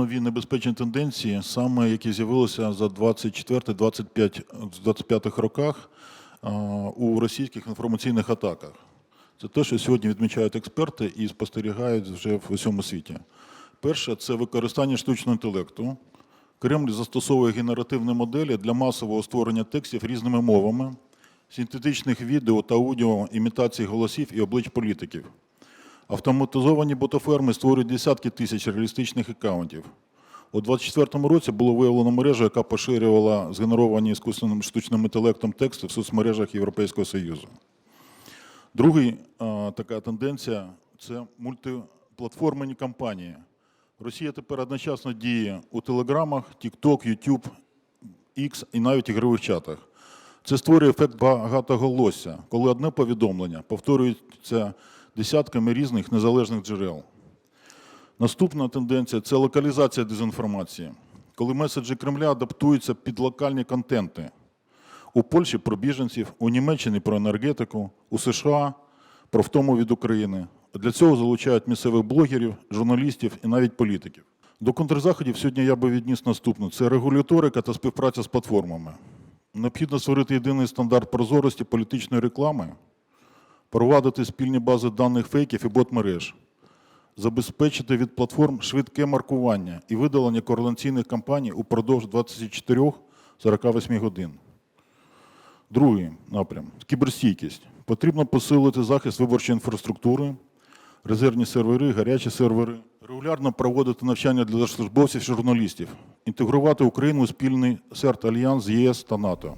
нові небезпечні тенденції, саме які з'явилися за 24-25 роках у російських інформаційних атаках. Це те, що сьогодні відмічають експерти і спостерігають вже в усьому світі. Перше це використання штучного інтелекту. Кремль застосовує генеративні моделі для масового створення текстів різними мовами, синтетичних відео та аудіо, імітацій голосів і облич політиків. Автоматизовані ботоферми створюють десятки тисяч реалістичних аккаунтів. У 2024 році було виявлено мережу, яка поширювала згенеровані іскусственним штучним інтелектом тексти в соцмережах Європейського Союзу. Другий така тенденція це мультиплатформені кампанії. Росія тепер одночасно діє у Телеграмах, TikTok, YouTube, X і навіть ігрових чатах. Це створює ефект багатоголосся, коли одне повідомлення повторюється десятками різних незалежних джерел. Наступна тенденція це локалізація дезінформації, коли меседжі Кремля адаптуються під локальні контенти. У Польщі про біженців, у Німеччині про енергетику, у США про втому від України. Для цього залучають місцевих блогерів, журналістів і навіть політиків. До контрзаходів сьогодні я би відніс наступне: це регуляторика та співпраця з платформами. Необхідно створити єдиний стандарт прозорості політичної реклами, провадити спільні бази даних фейків і бот-мереж, забезпечити від платформ швидке маркування і видалення кореляційних кампаній упродовж 24-48 годин. Другий напрям кіберстійкість. Потрібно посилити захист виборчої інфраструктури, резервні сервери, гарячі сервери, регулярно проводити навчання для службовців і журналістів, інтегрувати Україну у спільний серт альянс з ЄС та НАТО.